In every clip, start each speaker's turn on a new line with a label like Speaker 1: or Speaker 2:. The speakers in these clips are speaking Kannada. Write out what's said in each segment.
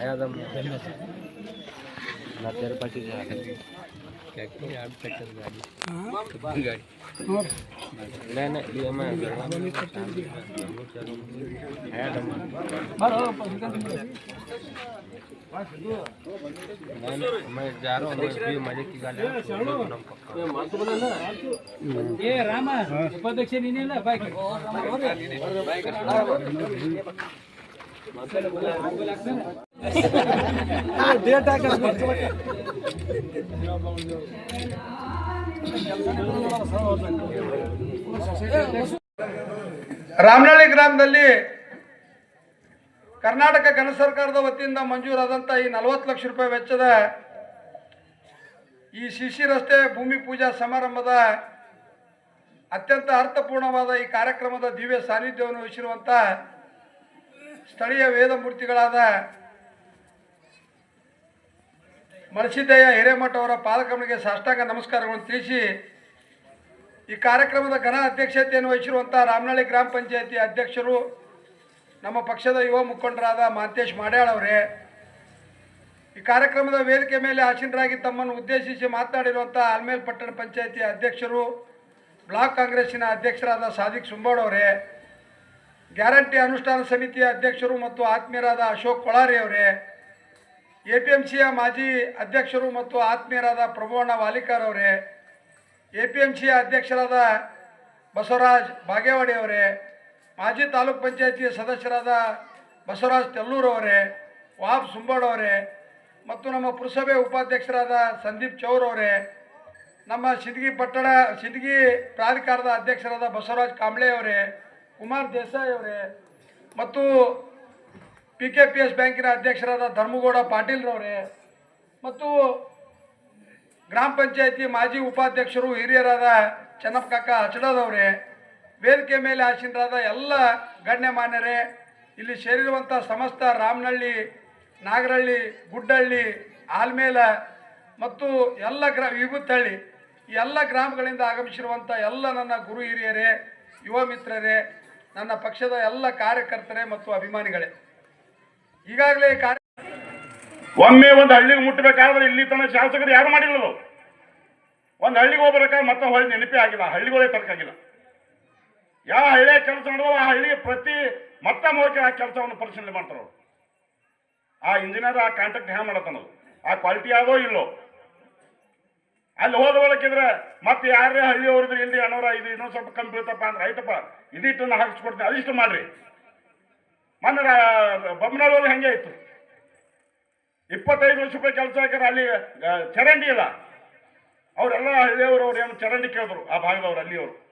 Speaker 1: Hayatım. Hayatım. लातेरपाटी नहीं नहीं ये मैं है मैं जा रहा हूँ मज़े की गाड़ी
Speaker 2: ये रामा उपाध्यक्ष नहीं ना बाइक
Speaker 3: ರಾಮನಹಳ್ಳಿ ಗ್ರಾಮದಲ್ಲಿ ಕರ್ನಾಟಕ ಘನ ಸರ್ಕಾರದ ವತಿಯಿಂದ ಮಂಜೂರಾದಂಥ ಈ ನಲವತ್ತು ಲಕ್ಷ ರೂಪಾಯಿ ವೆಚ್ಚದ ಈ ಸಿಸಿ ರಸ್ತೆ ಭೂಮಿ ಪೂಜಾ ಸಮಾರಂಭದ ಅತ್ಯಂತ ಅರ್ಥಪೂರ್ಣವಾದ ಈ ಕಾರ್ಯಕ್ರಮದ ದಿವ್ಯ ಸಾನ್ನಿಧ್ಯವನ್ನು ವಹಿಸಿರುವಂಥ ಸ್ಥಳೀಯ ವೇದಮೂರ್ತಿಗಳಾದ ಮಳಸಿದ್ದಯ್ಯ ಹಿರೇಮಠ ಅವರ ಪಾದಕಮನಿಗೆ ಸಾಷ್ಟಾಂಗ ನಮಸ್ಕಾರಗಳನ್ನು ತಿಳಿಸಿ, ಈ ಕಾರ್ಯಕ್ರಮದ ಘನ ಅಧ್ಯಕ್ಷತೆಯನ್ನು ವಹಿಸಿರುವಂಥ ರಾಮನಹಳ್ಳಿ ಗ್ರಾಮ ಪಂಚಾಯತಿ ಅಧ್ಯಕ್ಷರು, ನಮ್ಮ ಪಕ್ಷದ ಯುವ ಮುಖಂಡರಾದ ಮಾತೇಶ್ ಮಾಡ್ಯಾಳ್ ಅವರೇ, ಈ ಕಾರ್ಯಕ್ರಮದ ವೇದಿಕೆ ಮೇಲೆ ಆಸೀನರಾಗಿ ತಮ್ಮನ್ನು ಉದ್ದೇಶಿಸಿ ಮಾತನಾಡಿರುವಂಥ ಆಲ್ಮೇಲ್ ಪಟ್ಟಣ ಪಂಚಾಯತಿ ಅಧ್ಯಕ್ಷರು, ಬ್ಲಾಕ್ ಕಾಂಗ್ರೆಸ್ಸಿನ ಅಧ್ಯಕ್ಷರಾದ ಸಾದಿಕ್ ಸುಂಬೋಡ್ ಅವರೇ, ಗ್ಯಾರಂಟಿ ಅನುಷ್ಠಾನ ಸಮಿತಿಯ ಅಧ್ಯಕ್ಷರು ಮತ್ತು ಆತ್ಮೀಯರಾದ ಅಶೋಕ್ ಕೊಳಾರಿ ಅವರೇ ಎ ಪಿ ಎಂ ಸಿಯ ಮಾಜಿ ಅಧ್ಯಕ್ಷರು ಮತ್ತು ಆತ್ಮೀಯರಾದ ಪ್ರಭುವಣ್ಣ ವಾಲಿಕಾರ್ ಅವರೇ, ಎ ಪಿ ಎಂ ಸಿಯ ಅಧ್ಯಕ್ಷರಾದ ಬಸವರಾಜ್ ಬಾಗೇವಾಡಿ ಅವರೇ, ಮಾಜಿ ತಾಲೂಕ್ ಪಂಚಾಯತಿಯ ಸದಸ್ಯರಾದ ಬಸವರಾಜ್ ತೆಲ್ಲೂರ್ ಅವರೇ, ವಾಬ್ ಸುಂಬೋಡ್ ಅವರೇ ಮತ್ತು ನಮ್ಮ ಪುರಸಭೆ ಉಪಾಧ್ಯಕ್ಷರಾದ ಸಂದೀಪ್ ಚೌರ್ ಅವರೇ, ನಮ್ಮ ಸಿದ್ಗಿ ಪಟ್ಟಣ, ಸಿದ್ಗಿ ಪ್ರಾಧಿಕಾರದ ಅಧ್ಯಕ್ಷರಾದ ಬಸವರಾಜ್ ಕಾಂಬ್ಳೆ ಅವರೇ, ಕುಮಾರ್ ದೇಸಾಯಿ ಅವರೇ ಮತ್ತು ಪಿ ಕೆ ಪಿ ಎಸ್ ಬ್ಯಾಂಕಿನ ಅಧ್ಯಕ್ಷರಾದ ಧರ್ಮಗೌಡ ಪಾಟೀಲ್ರವರೇ ಮತ್ತು ಗ್ರಾಮ ಪಂಚಾಯತಿ ಮಾಜಿ ಉಪಾಧ್ಯಕ್ಷರು ಹಿರಿಯರಾದ ಚೆನ್ನಪ್ಪ ಕಾಕ ಹಚಡದವರೇ, ವೇದಿಕೆ ಮೇಲೆ ಆಸೀನರಾದ ಎಲ್ಲ ಗಣ್ಯಮಾನ್ಯರೇ ಇಲ್ಲಿ ಸೇರಿರುವಂಥ ಸಮಸ್ತ ರಾಮನಹಳ್ಳಿ, ನಾಗರಹಳ್ಳಿ, ಗುಡ್ಡಹಳ್ಳಿ ಆಲ್ಮೇಲ ಮತ್ತು ಎಲ್ಲ ಗ್ರಾ ವಿಭುತ್ತಹಳ್ಳಿ ಎಲ್ಲ ಗ್ರಾಮಗಳಿಂದ ಆಗಮಿಸಿರುವಂಥ ಎಲ್ಲ ನನ್ನ ಗುರು ಹಿರಿಯರೇ, ಯುವ ಮಿತ್ರರೇ, ನನ್ನ ಪಕ್ಷದ ಎಲ್ಲ ಕಾರ್ಯಕರ್ತರೇ ಮತ್ತು ಅಭಿಮಾನಿಗಳೇ. ಈಗಾಗಲೇ
Speaker 4: ಒಮ್ಮೆ ಒಂದು ಹಳ್ಳಿಗೆ ಮುಟ್ಟಬೇಕಾದ್ರೆ ಇಲ್ಲಿ ತನ್ನ ಶಾಸಕರು ಯಾರು ಮಾಡಿಲ್ಲ ಒಂದು ಹಳ್ಳಿಗೆ ಹೋಗ್ಬೇಕಾದ್ರೆ ಮತ್ತೆ ಹೊಳ್ಳಿ ನೆನಪೇ ಆಗಿಲ್ಲ, ಹಳ್ಳಿಗಳೇ ತರಕಾಗಿಲ್ಲ ಯಾವ ಹಳ್ಳಿಯ ಕೆಲಸ ನಡೆದವ ಆ ಹಳ್ಳಿಗೆ ಪ್ರತಿ ಮತ್ತ ಹೋಗಿ ಆ ಕೆಲಸವನ್ನು ಪರಿಶೀಲನೆ ಮಾಡ್ತಾರ. ಆ ಇಂಜಿನಿಯರ್ ಆ ಕಾಂಟ್ರಾಕ್ಟ್ ಹ್ಯಾಂಗ್ ಮಾಡತ್ತಾನದು ಆ ಕ್ವಾಲಿಟಿ ಆಗೋ ಇಲ್ಲೋ? ಅಲ್ಲಿ ಹೋದ ಒಳಗಿದ್ರೆ ಮತ್ತೆ ಯಾರೇ ಹಳ್ಳಿ ಅವ್ರಿದ್ರೆ ಇಲ್ಲಿ ಅಣ್ಣವ್ರ ಇದು ಇನ್ನೊಂದು ಸ್ವಲ್ಪ ಕಮ್ಮಿ ಬೀಳ್ತಪ್ಪ ಅಂದ್ರೆ, ಆಯ್ತಪ್ಪ ಇದಿಟ್ಟು ಹಾಕಿಸ್ಕೊಡ್ತೀನಿ, ಅದಿಷ್ಟು ಮಾಡ್ರಿ. ಮೊನ್ನೆ ರಾ- ಹೆಂಗೆ ಇತ್ತು ಇಪ್ಪತ್ತೈದು ವರ್ಷ ರೂಪಾಯಿ ಕೆಲಸ ಹಾಕಿದ್ರೆ ಅಲ್ಲಿ ಚರಂಡಿ ಇಲ್ಲ. ಅವರೆಲ್ಲ ಹಳ್ಳಿಯವರು ಅವ್ರು ಏನು ಚರಂಡಿ ಕೇಳಿದ್ರು, ಆ ಭಾಗದವ್ರು, ಅಲ್ಲಿಯವರು.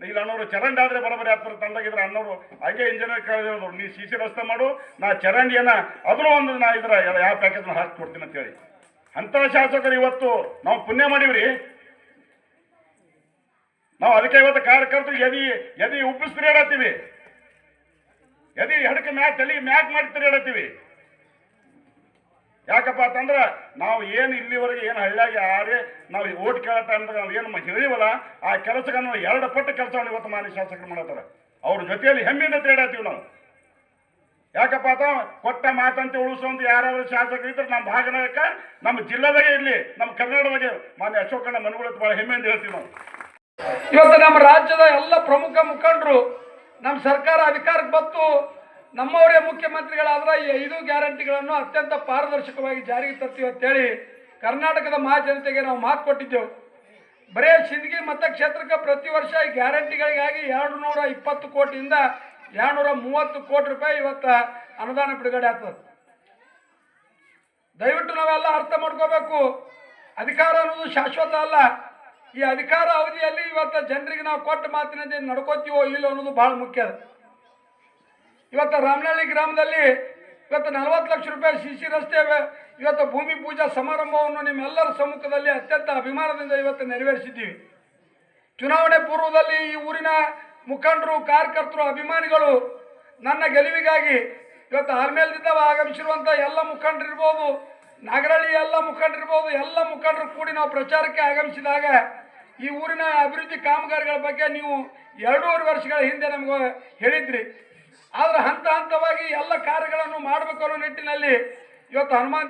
Speaker 4: ಇಲ್ಲ ಅನ್ನೋರು ಚರಂಡಿ ಆದ್ರೆ ಬರೋಬರಿ ಹತ್ತಿರ ತಂಡಾಗಿದ್ರೆ ಅನ್ನೋರು ಹಾಗೆ ಇಂಜಿನಿಯರ್ ಕೇಳಿದ್ರು. ನೀ ಸಿ ಸಿ ರಸ್ತೆ ಮಾಡು, ನಾ ಚರಂಡಿಯನ್ನ ಅದನ್ನು ಒಂದು ನಾ ಇದ್ರ, ಯಾವ ಪ್ಯಾಕೇಜ್ನ ಹಾಕಿ ಕೊಡ್ತೀನಿ ಅಂತ ಹೇಳಿ ಅಂತ ಶಾಸಕರು ಇವತ್ತು ನಾವು ಪುಣ್ಯ ಮಾಡಿವ್ರಿ. ನಾವು ಅದಕ್ಕೆ ಇವತ್ತು ಕಾರ್ಯಕರ್ತರು ಎದಿ ಎದಿ ಉಬ್ಬಿಸಿ ತಿರುಗಾಡತ್ತೀವಿ ಎದಿ ಹೆಡಕ ಮ್ಯಾಕ್ ತಲೆ ಮ್ಯಾಕ್ ಮಾಡಿ ಹೇಳತ್ತೀವಿ. ಯಾಕಪ್ಪ ಅಂತಂದ್ರೆ ನಾವು ಏನು ಇಲ್ಲಿವರೆಗೆ ಏನು ಹಳ್ಳಿಯಾಗಿ ಯಾರೇ ನಾವು ಓಟ್ ಕೇಳತ್ತ ಅಂದ್ರೆ ನಾವು ಏನು ಹೇಳಿವಲ್ಲ, ಆ ಕೆಲಸಕ್ಕೆ ನಾವು ಎರಡು ಪಟ್ಟು ಕೆಲಸವನ್ನು ಇವತ್ತು ಮಾನ್ಯ ಶಾಸಕರು ಮಾಡತ್ತಾರ. ಅವ್ರ ಜೊತೆಯಲ್ಲಿ ಹೆಮ್ಮೆಯಿಂದ ತೇಡಾತೀವಿ ನಾವು. ಯಾಕಪ್ಪ ಅಂತ ಕೊಟ್ಟ ಮಾತಂತೆ ಉಳಿಸುವಂತ ಯಾರಾದ್ರೂ ಶಾಸಕರು ಇದ್ರೆ ನಮ್ಮ ಭಾಗನಾಗ ನಮ್ಮ ಜಿಲ್ಲೆದಾಗೆ ಇರಲಿ, ನಮ್ಮ ಕರ್ನಾಟಕದಾಗೆ ಮಾನ್ಯ ಅಶೋಕಣ್ಣ ಮನಗುಳತ್ ಭಾಳ ಹೆಮ್ಮೆಯಿಂದ ಹೇಳ್ತೀವಿ ನಾವು.
Speaker 3: ಇವತ್ತು ನಮ್ಮ ರಾಜ್ಯದ ಎಲ್ಲ ಪ್ರಮುಖ ಮುಖಂಡರು ನಮ್ಮ ಸರ್ಕಾರ ಅಧಿಕಾರಕ್ಕೆ ಬಂತು ನಮ್ಮವರೇ ಮುಖ್ಯಮಂತ್ರಿಗಳಾದ್ರೆ ಈ ಐದು ಗ್ಯಾರಂಟಿಗಳನ್ನು ಅತ್ಯಂತ ಪಾರದರ್ಶಕವಾಗಿ ಜಾರಿಗೆ ತರ್ತೀವಿ ಅಂತೇಳಿ ಕರ್ನಾಟಕದ ಮಹಾಜನತೆಗೆ ನಾವು ಮಾತು ಕೊಟ್ಟಿದ್ದೆವು. ಬರೇ ಸಿಂದಗಿ ಮತಕ್ಷೇತ್ರಕ್ಕೆ ಪ್ರತಿ ವರ್ಷ ಈ ಗ್ಯಾರಂಟಿಗಳಿಗಾಗಿ ಎರಡು ನೂರ ಇಪ್ಪತ್ತು ಕೋಟಿಯಿಂದ ಎರಡು ನೂರ ಮೂವತ್ತು ಕೋಟಿ ರೂಪಾಯಿ ಇವತ್ತು ಅನುದಾನ ಬಿಡುಗಡೆ ಆಗ್ತದೆ. ದಯವಿಟ್ಟು ನಾವೆಲ್ಲ ಅರ್ಥ ಮಾಡ್ಕೋಬೇಕು. ಅಧಿಕಾರ ಅನ್ನೋದು ಶಾಶ್ವತ ಅಲ್ಲ. ಈ ಅಧಿಕಾರ ಅವಧಿಯಲ್ಲಿ ಇವತ್ತು ಜನರಿಗೆ ನಾವು ಕೊಟ್ಟ ಮಾತಿನಂತೆ ನಡ್ಕೋತೀವೋ ಇಲ್ಲೋ ಅನ್ನೋದು ಬಹಳ ಮುಖ್ಯ. ಇವತ್ತು ರಾಮನಹಳ್ಳಿ ಗ್ರಾಮದಲ್ಲಿ ಇವತ್ತು ನಲವತ್ತು ಲಕ್ಷ ರೂಪಾಯಿ ಸಿ ಸಿ ರಸ್ತೆ ಇವತ್ತು ಭೂಮಿ ಪೂಜಾ ಸಮಾರಂಭವನ್ನು ನಿಮ್ಮೆಲ್ಲರ ಸಮ್ಮುಖದಲ್ಲಿ ಅತ್ಯಂತ ಅಭಿಮಾನದಿಂದ ಇವತ್ತು ನೆರವೇರಿಸಿದ್ದೀವಿ ಚುನಾವಣೆ ಪೂರ್ವದಲ್ಲಿ ಈ ಊರಿನ ಮುಖಂಡರು, ಕಾರ್ಯಕರ್ತರು, ಅಭಿಮಾನಿಗಳು ನನ್ನ ಗೆಲುವಿಗಾಗಿ ಇವತ್ತು ಆರ್ಮೇಲ್ದಿಂದ ಆಗಮಿಸಿರುವಂಥ ಎಲ್ಲ ಮುಖಂಡರಿರ್ಬೋದು ನಾಗರಳ್ಳಿ ಎಲ್ಲ ಮುಖಂಡರಿರ್ಬೋದು ಎಲ್ಲ ಮುಖಂಡರು ಕೂಡಿ ನಾವು ಪ್ರಚಾರಕ್ಕೆ ಆಗಮಿಸಿದಾಗ ಈ ಊರಿನ ಅಭಿವೃದ್ಧಿ ಕಾಮಗಾರಿಗಳ ಬಗ್ಗೆ ನೀವು ಎರಡೂವರೆ ವರ್ಷಗಳ ಹಿಂದೆ ನಮಗೆ ಹೇಳಿದ್ರಿ. ಆದರೆ ಹಂತ ಹಂತವಾಗಿ ಎಲ್ಲ ಕಾರ್ಯಗಳನ್ನು ಮಾಡಬೇಕು ಅನ್ನೋ ನಿಟ್ಟಿನಲ್ಲಿ ಇವತ್ತು ಹನುಮಾನ್